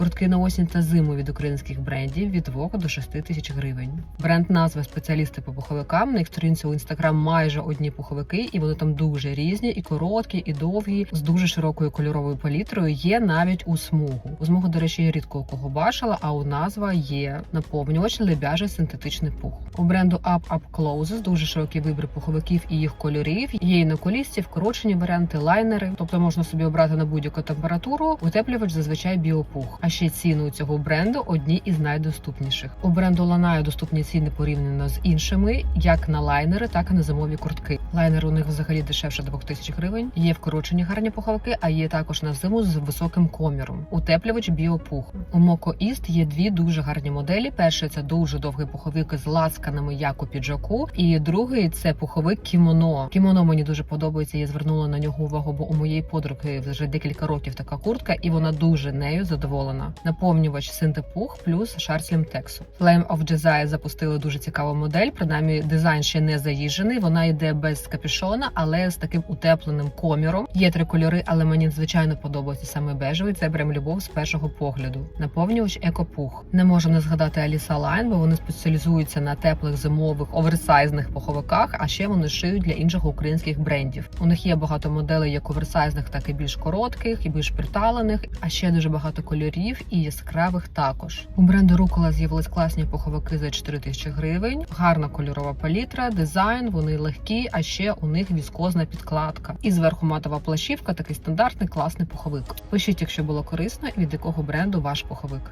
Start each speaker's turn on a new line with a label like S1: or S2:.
S1: Куртки на осінь та зиму від українських брендів від 2 до 6 тисяч гривень. Бренд назва спеціалісти по пуховикам. На їх сторінці у інстаграм майже одні пуховики, і вони там дуже різні, і короткі, і довгі, з дуже широкою кольоровою палітрою. Є навіть у смугу. У смугу, до речі, я рідко у кого бачила, а у назва є наповнювач лебяжий синтетичний пух. У бренду Up Up Closes дуже широкий вибір пуховиків і їх кольорів. Є і на колісці, вкорочені варіанти, лайнери, тобто можна собі обрати на будь-яку температуру. Утеплювач зазвичай біопух. А ще ціни у цього бренду одні із найдоступніших. У бренду Lanai доступні ціни порівняно з іншими, як на лайнери, так і на зимові куртки. Лайнери у них взагалі дешевше 2000 гривень. Є вкорочені гарні пуховики, а є також на зиму з високим коміром. Утеплювач біопух. У Moco East є дві дуже гарні моделі. Перший це дуже довгий пуховик з ласканами, як у піджаку, і другий це пуховик кімоно. Кімоно мені дуже подобається. Я звернула на нього увагу, бо у моєї подруги вже декілька років така куртка, і вона дуже нею задоволена. Наповнювач синтепух плюс шар слімтексу. Flame of Desire запустили дуже цікаву модель. Принаймні, дизайн ще не заїжджений. Вона йде без капюшона, але з таким утепленим коміром. Є три кольори, але мені звичайно подобається саме бежевий. Це прям любов з першого погляду. Наповнювач екопух. Не можу не згадати Аліса Лайн, бо вони спеціалізуються на теплих зимових оверсайзних пуховиках. А ще вони шиють для інших українських брендів. У них є багато моделей, як оверсайзних, так і більш коротких, і більш приталених. А ще дуже багато кольорів і яскравих також. У бренду Рукола з'явились класні пуховики за 4 тисячі гривень. Гарна кольорова палітра, дизайн. Вони легкі, а ще у них віскозна підкладка. І зверху матова плащівка, такий стандартний класний пуховик. Пишіть, якщо було корисно, і від якого бренду ваш пуховик.